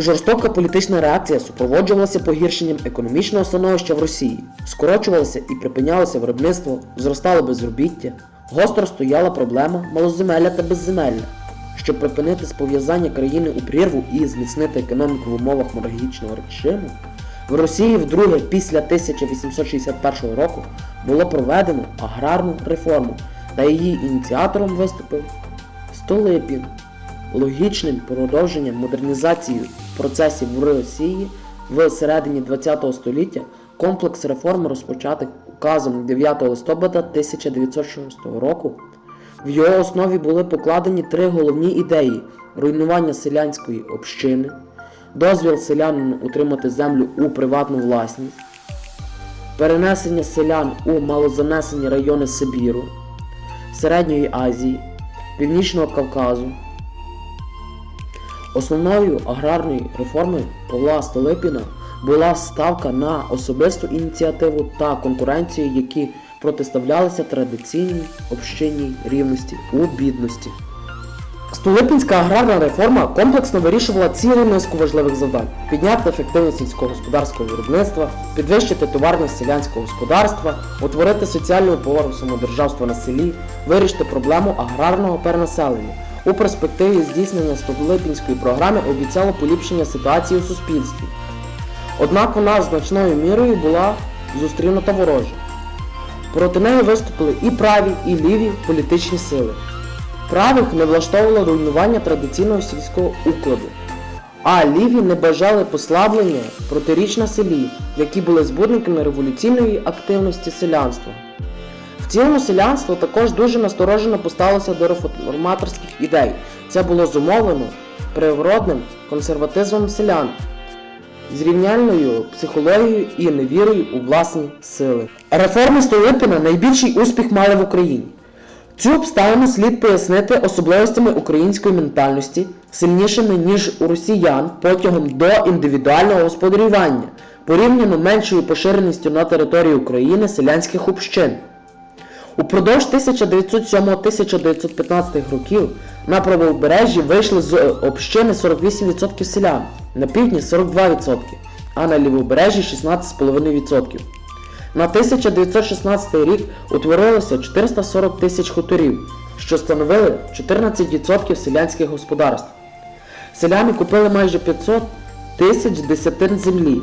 Жорстока політична реакція супроводжувалася погіршенням економічного становища в Росії, скорочувалося і припинялося виробництво, зростало безробіття, гостро стояла проблема малоземелля та безземелля. Щоб припинити спов'язання країни у прірву і зміцнити економіку в умовах монархічного режиму, в Росії вдруге після 1861 року було проведено аграрну реформу, та її ініціатором виступив Столипін. Логічним продовженням модернізації процесів в Росії в середині ХХ століття комплекс реформ розпочатих указом 9 листопада 1906 року. В його основі були покладені три головні ідеї: руйнування селянської общини, дозвіл селянину утримати землю у приватну власність, перенесення селян у малозанесені райони Сибіру, Середньої Азії, Північного Кавказу. Основною аграрної реформи Павла Столипіна була ставка на особисту ініціативу та конкуренцію, які протиставлялися традиційній общинній рівності у бідності. Столипінська аграрна реформа комплексно вирішувала цілу низку важливих завдань: підняти ефективність сільськогосподарського виробництва, підвищити товарність селянського господарства, утворити соціальну опору самодержавства на селі, вирішити проблему аграрного перенаселення. У перспективі здійснення Столипінської програми обіцяло поліпшення ситуації у суспільстві. Однак вона значною мірою була зустрінута вороже. Проти неї виступили і праві, і ліві політичні сили. Правих не влаштовувало руйнування традиційного сільського укладу, а ліві не бажали послаблення протиріч на селі, які були збудниками революційної активності селянства. В цілому селянство також дуже насторожено поставилося до реформаторських ідей. Це було зумовлено природним консерватизмом селян, зрівняльною психологією і невірою у власні сили. Реформи Столипіна найбільший успіх мали в Україні. Цю обставину слід пояснити особливостями української ментальності, сильнішими ніж у росіян потягом до індивідуального господарювання, порівняно меншою поширеністю на території України селянських общин. Упродовж 1907-1915 років на правобережжі вийшли з общини 48% селян, на півдні 42%, а на лівобережжі 16,5%. На 1916 рік утворилося 440 тисяч хуторів, що становили 14% селянських господарств. Селяни купили майже 500 тисяч десятин землі.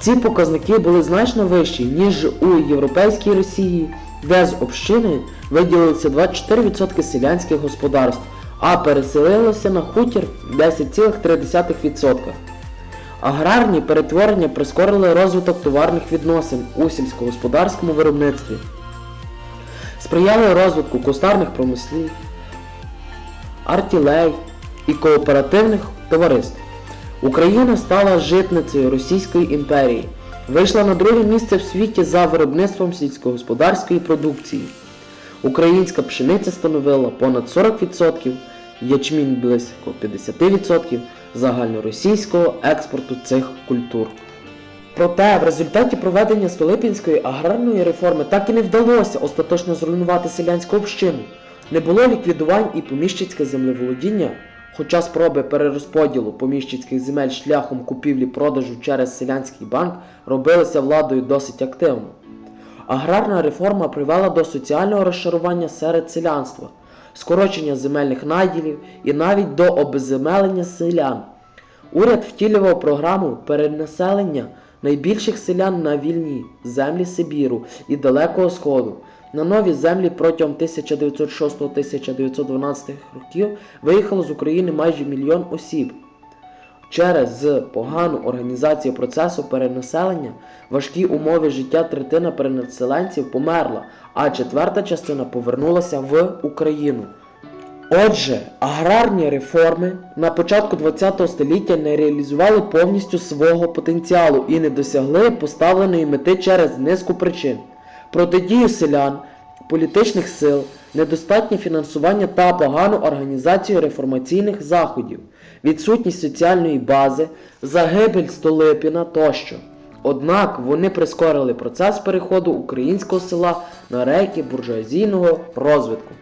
Ці показники були значно вищі, ніж у Європейській Росії, де з общини виділилося 24% селянських господарств, а переселилося на хутір 10,3%. Аграрні перетворення прискорили розвиток товарних відносин у сільськогосподарському виробництві, сприяли розвитку кустарних промислів, артілей і кооперативних товариств. Україна стала житницею Російської імперії, вийшла на друге місце в світі за виробництвом сільськогосподарської продукції. Українська пшениця становила понад 40%, ячмінь близько 50% загальноросійського експорту цих культур. Проте в результаті проведення Столипінської аграрної реформи так і не вдалося остаточно зруйнувати селянську общину. Не було ліквідувань і поміщицьке землеволодіння, хоча спроби перерозподілу поміщицьких земель шляхом купівлі-продажу через селянський банк робилися владою досить активно. Аграрна реформа привела до соціального розшарування серед селянства, скорочення земельних наділів і навіть до обезземелення селян. Уряд втілював програму перенаселення найбільших селян на вільні землі Сибіру і Далекого Сходу. На нові землі протягом 1906-1912 років виїхало з України майже мільйон осіб. Через погану організацію процесу перенаселення, важкі умови життя третина перенаселенців померла, а четверта частина повернулася в Україну. Отже, аграрні реформи на початку ХХ століття не реалізували повністю свого потенціалу і не досягли поставленої мети через низку причин: протидію селян, політичних сил, недостатнє фінансування та погану організацію реформаційних заходів, відсутність соціальної бази, загибель Столипіна тощо. Однак вони прискорили процес переходу українського села на рейки буржуазійного розвитку.